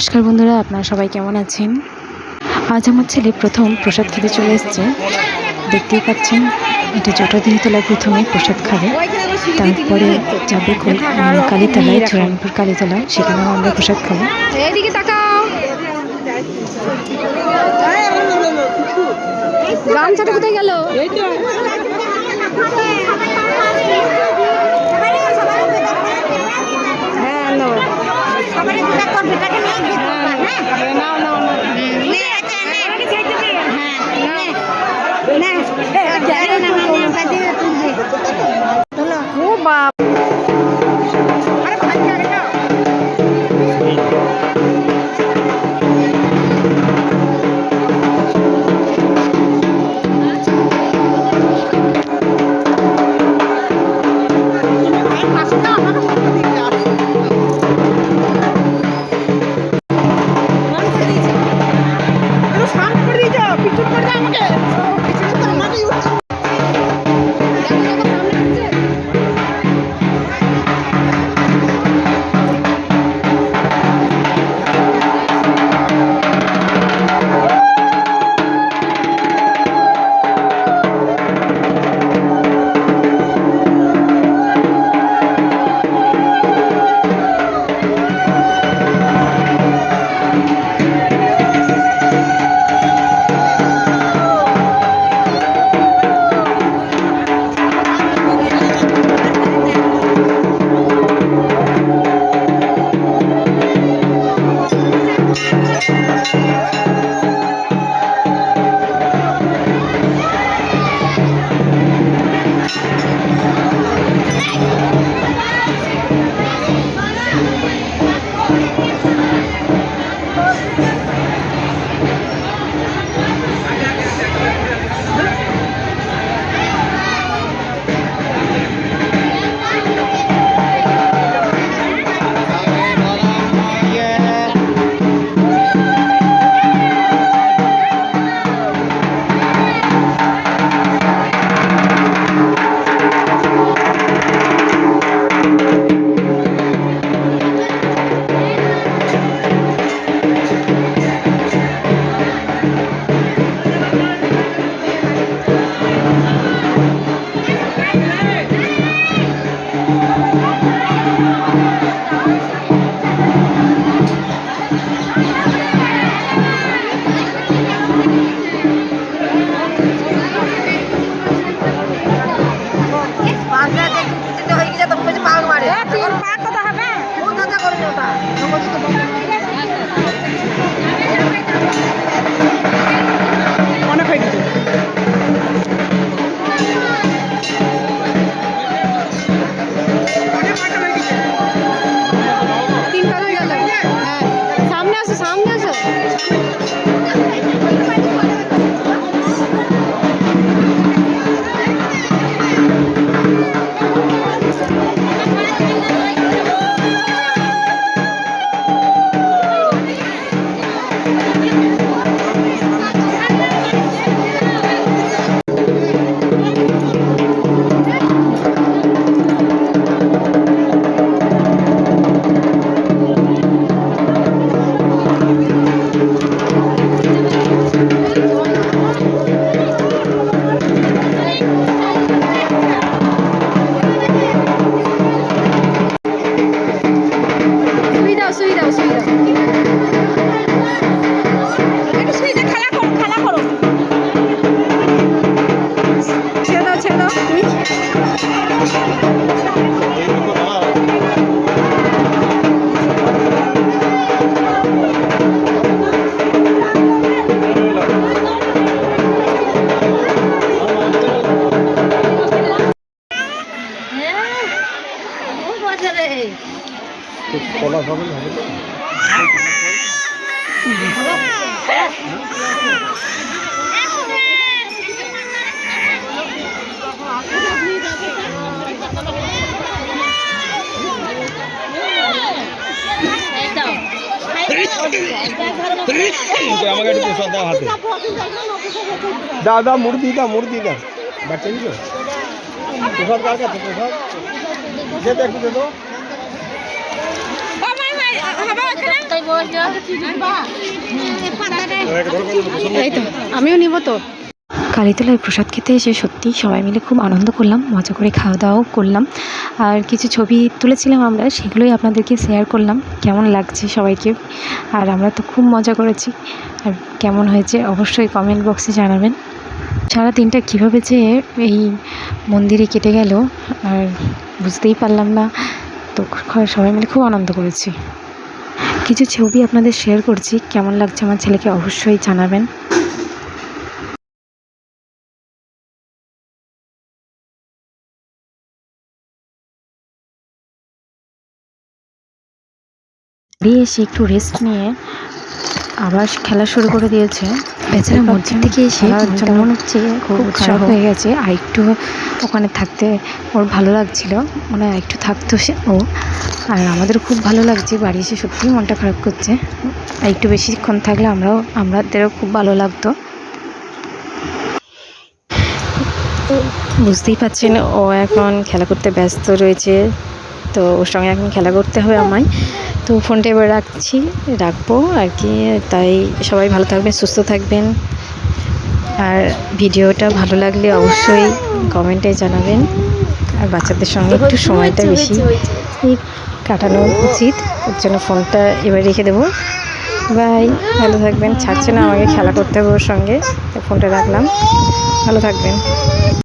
নমস্কার বন্ধুরা, আপনারা সবাই কেমন আছেন? আজ আমার ছেলে প্রথম প্রসাদ খেতে চলে এসছে। দেখতেই পাচ্ছেন, এটা জটাদিনতলা প্রথমে প্রসাদ খাবে। তারপরে যাবে কালীতলায় চূড়ানপুর কালীতলা সেখানেও আমরা প্রসাদ খাব। কোথায় গেল? তিনটা আমাকে একটু প্রসাদ দাও। হাতে বাচ্চা নিল? প্রসাদ কার কাছে? প্রসাদ? দে তো একটু দে আমিও নিব তো। কালীতলায় প্রসাদ খেতে এসে সত্যি সবাই মিলে খুব আনন্দ করলাম, মজা করে খাওয়া দাওয়াও করলাম। আর কিছু ছবি তুলেছিলাম আমরা, সেগুলোই আপনাদেরকে শেয়ার করলাম, কেমন লাগছে সবাইকে? আর আমরা তো খুব মজা করেছি, আর কেমন হয়েছে অবশ্যই কমেন্ট বক্সে জানাবেন। সারা দিনটা কীভাবে যে এই মন্দিরে কেটে গেল, আর বুঝতেই পারলাম না, তো সবাই মিলে খুব আনন্দ করেছি। কিছু ছবি আপনাদের শেয়ার করছি। কেমন লাগছে আমার ছেলেকে অবশ্যই জানাবেন। দিয়ে এসে একটু রেস্ট নিয়ে আবার খেলা শুরু করে দিয়েছে। বেচারা মসজিদ থেকে এসে মনটা মনে হচ্ছে খুব খারাপ হয়ে গেছে। আর একটু ওখানে থাকতে ওর ভালো লাগছিল। মনে একটু থাকতো সে ও। আর আমাদের খুব ভালো লাগছে। বাড়ি এসে সত্যিই মনটা খারাপ করছে। আর একটু বেশিক্ষণ থাকলে আমরাও আমাদেরও খুব ভালো লাগতো। বুঝতেই পারছেন ও এখন খেলা করতে ব্যস্ত রয়েছে। তো ওর সঙ্গে এখন খেলা করতে হবে আমায়। তো ফোনটা এবার রাখছি, রাখব আর কি, তাই সবাই ভালো থাকবেন, সুস্থ থাকবেন। আর ভিডিওটা ভালো লাগলে অবশ্যই কমেন্টে জানাবেন। আর বাচ্চাদের সঙ্গে একটু সময়টা বেশি কাটানো উচিত, ওর জন্য ফোনটা এবার রেখে দেবো। বাই ভালো থাকবেন, ছাড়ছে না আমাকে খেলা করতে হবে ওর সঙ্গে ফোনটা রাখলাম। ভালো থাকবেন।